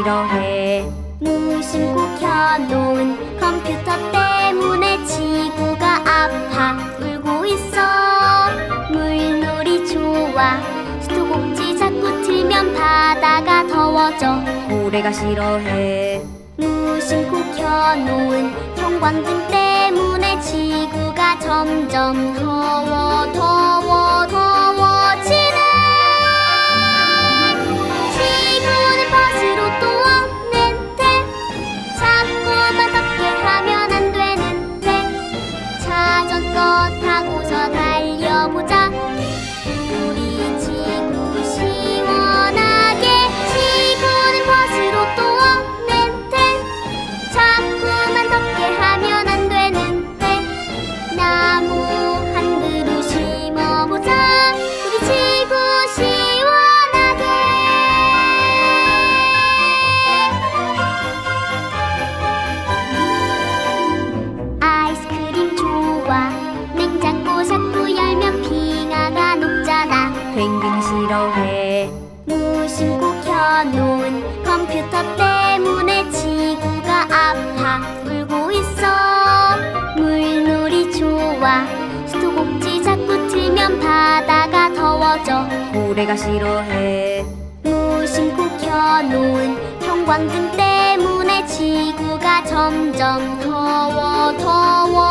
싫어해. 무심코 켜놓은 컴퓨터 때문에 지구가 아파. 울고 있어. 물놀이 좋아. 수도꼭지 자꾸 틀면 바다가 더워져. 고래가 싫어해. 무심코 켜놓은 형광등 때문에 지구가 점점 더워 더워 더워 자전거 타고서 놓은 컴퓨터 때문에 지구가 아파. 울고 있어. 물놀이 좋아. 수도꼭지 자꾸 틀면 바다가 더워져. 고래가 싫어해. 무심코 켜놓은 형광등 때문에 지구가 점점 더워 더워